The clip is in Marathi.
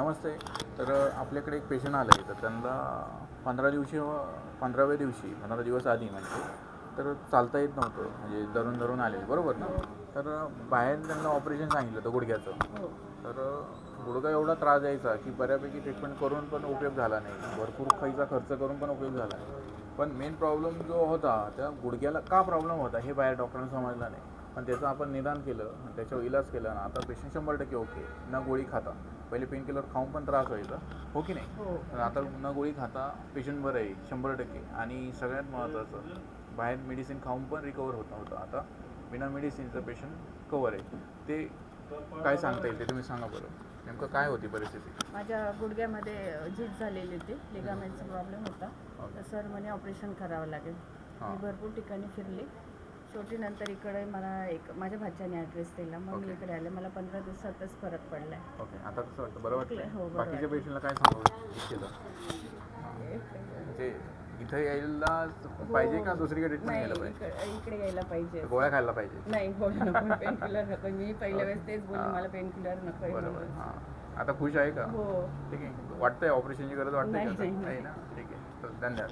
नमस्ते. तर आपल्याकडे एक पेशंट आलं आहे. तर त्यांना पंधरा दिवशी पंधराव्या दिवशी पंधरा दिवस आधी म्हणजे तर चालता येत नव्हतं. म्हणजे धरून धरून आले. बरोबर ना? तर बाहेर त्यांना ऑपरेशन सांगितलं होतं गुडघ्याचं. तर गुडघा एवढा त्रास द्यायचा की बऱ्यापैकी ट्रीटमेंट करून पण उपयोग झाला नाही. भरपूर खायचा खर्च करून पण उपयोग झाला नाही. पण मेन प्रॉब्लेम जो होता त्या गुडघ्याला का प्रॉब्लेम होता हे बाहेर डॉक्टरांना समजलं नाही. पण त्याचं आपण निदान केलं आणि त्याच्यावर इलाज केला ना आता पेशंट शंभर टक्के ओके न गोळी खाता. पहिले पेन किलर खाऊन पण त्रास व्हायचा. हो की नाही? हो. पण आता न गोळी खाता पेशंट बरं आहे शंभर टक्के. आणि सगळ्यात महत्त्वाचं बाहेर मेडिसिन खाऊन पण रिकवर होत नव्हतं. आता बिना मेडिसिनचं पेशंट कवर आहे. ते काय सांगता येईल ते तुम्ही सांगा बरं. नेमकं काय होती परिस्थिती? माझ्या गुडघ्यामध्ये झीज झालेली होती. लिगामेंटचा प्रॉब्लेम होता. ओके. तर सर म्हणे ऑपरेशन करावं लागेल. हां. मी भरपूर ठिकाणी फिरली. शेवटी नंतर इकडे मला एक माझ्या भाच्याने ॲड्रेस दिला. मग मी. इकडे आले. मला पंधरा दिवसातच फरक पडला आहे ओके आता कसं वाटतं? बरं हो, वाटतं बरं बाकीच्या. पेशंटला काय सांगू इच्छितं म्हणजे इथं यायला पाहिजे का दुसरीकडे ट्रीटमेंट नाही घ्यायला पाहिजे? इकडे इकडे यायला पाहिजे. गोळ्या खायला पाहिजे. नाही गोळ्या नको. पेन किलर नको. मी पहिल्या वेळेस तेच बोलले हां. मला पेन किलर नको बरोबर. हां. आता खुश आहे का? हो. ठीक आहे. वाटतंय ऑपरेशनची गरज वाटते नाही, का? नाही, नाही. नाही. ना? ठीक आहे. तर धन्यवाद.